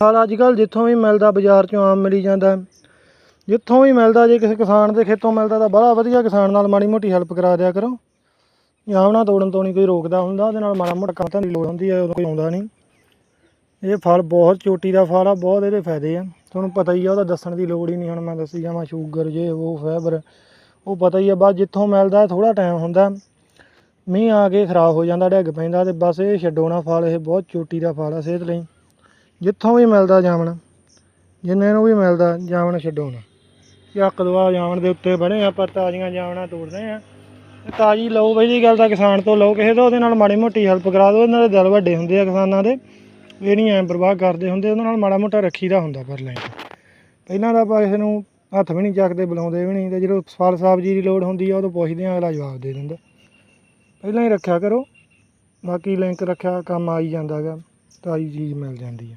ਫਲ ਅੱਜ ਕੱਲ੍ਹ ਜਿੱਥੋਂ ਵੀ ਮਿਲਦਾ ਬਾਜ਼ਾਰ 'ਚੋਂ ਆਮ ਮਿਲੀ ਜਾਂਦਾ। ਜਿੱਥੋਂ ਵੀ ਮਿਲਦਾ, ਜੇ ਕਿਸੇ ਕਿਸਾਨ ਦੇ ਖੇਤੋਂ ਮਿਲਦਾ ਤਾਂ ਬੜਾ ਵਧੀਆ ਕਿਸਾਨ ਨਾਲ ਮਾੜੀ ਮੋਟੀ ਹੈਲਪ ਕਰਾ ਦਿਆ ਕਰੋ। ਜਾਮਣਾ ਤੋੜਨ ਤੋਂ ਨਹੀਂ ਕੋਈ ਰੋਕਦਾ ਹੁੰਦਾ, ਉਹਦੇ ਨਾਲ ਮਾੜਾ ਮੋਟਾ ਕੰਮ ਦੀ ਲੋੜ ਹੁੰਦੀ ਹੈ, ਉਦੋਂ ਕੋਈ ਆਉਂਦਾ ਨਹੀਂ। ਇਹ ਫਲ ਬਹੁਤ ਚੋਟੀ ਦਾ ਫਲ ਆ, ਬਹੁਤ ਇਹਦੇ ਫਾਇਦੇ ਆ। ਤੁਹਾਨੂੰ ਪਤਾ ਹੀ ਆ, ਉਹਦਾ ਦੱਸਣ ਦੀ ਲੋੜ ਹੀ ਨਹੀਂ, ਹੁਣ ਮੈਂ ਦੱਸੀ ਜਾਵਾਂ, ਸ਼ੂਗਰ ਜੇ, ਉਹ ਫਾਈਬਰ ਉਹ ਪਤਾ ਹੀ ਆ, ਬਸ ਜਿੱਥੋਂ ਮਿਲਦਾ ਥੋੜਾ ਟਾਈਮ ਹੁੰਦਾ। ਮੀਂਹ ਆ ਕੇ ਖਰਾਬ ਹੋ ਜਾਂਦਾ, ਡਿੱਗ ਪੈਂਦਾ ਤੇ ਬਸ ਇਹ ਛੱਡੋ ਨਾ ਫਲ, ਇਹ ਬਹੁਤ ਚੋਟੀ ਦਾ ਫਲ ਆ ਸਿਹਤ ਲਈ। ਜਿੱਥੋਂ ਵੀ ਮਿਲਦਾ ਜਾਮਣ, ਜਿੰਨੇ ਨੂੰ ਵੀ ਮਿਲਦਾ ਜਾਮਣ ਛੱਡੋ ਨਾ ਚੱਕ ਦਵਾ ਜਾਮਣ ਦੇ ਉੱਤੇ ਬਣੇ ਆ, ਪਰ ਤਾਜ਼ੀਆਂ ਜਾਮਣਾ ਤੋੜਦੇ ਆ। ਤਾਜ਼ੀ ਲਓ ਬਈ ਦੀ ਗੱਲ ਤਾਂ ਕਿਸਾਨ ਤੋਂ ਲਓ, ਕਿਸੇ ਤੋਂ ਉਹਦੇ ਨਾਲ ਮਾੜੀ ਮੋਟੀ ਹੈਲਪ ਕਰਾ ਦਿਓ, ਇਹਨਾਂ ਦੇ ਦਿਲ ਵੱਡੇ ਹੁੰਦੇ ਆ ਕਿਸਾਨਾਂ ਦੇ। ਇਹ ਨਹੀਂ ਐਂ ਪ੍ਰਵਾਹ ਕਰਦੇ ਹੁੰਦੇ ਉਹਨਾਂ ਨਾਲ ਮਾੜਾ ਮੋਟਾ ਰੱਖੀਦਾ ਹੁੰਦਾ ਪਰ ਲੈ ਪਹਿਲਾਂ ਤਾਂ ਆਪਾਂ ਕਿਸੇ ਨੂੰ ਹੱਥ ਵੀ ਨਹੀਂ ਚੱਕਦੇ, ਬੁਲਾਉਂਦੇ ਵੀ ਨਹੀਂ। ਤੇ ਜਦੋਂ ਫਲ ਜੀ ਦੀ ਲੋੜ ਹੁੰਦੀ ਆ, ਉਦੋਂ ਪੁੱਛਦੇ ਆ, ਅਗਲਾ ਜਵਾਬ ਦੇ ਦਿੰਦਾ। ਪਹਿਲਾਂ ਹੀ ਰੱਖਿਆ ਕਰੋ, ਬਾਕੀ ਲਿੰਕ ਰੱਖਿਆ, ਕੰਮ ਆਈ ਹੀ ਜਾਂਦਾ ਗਾ ਤਾਜ਼ੀ ਚੀਜ਼ ਮਿਲ ਜਾਂਦੀ ਆ।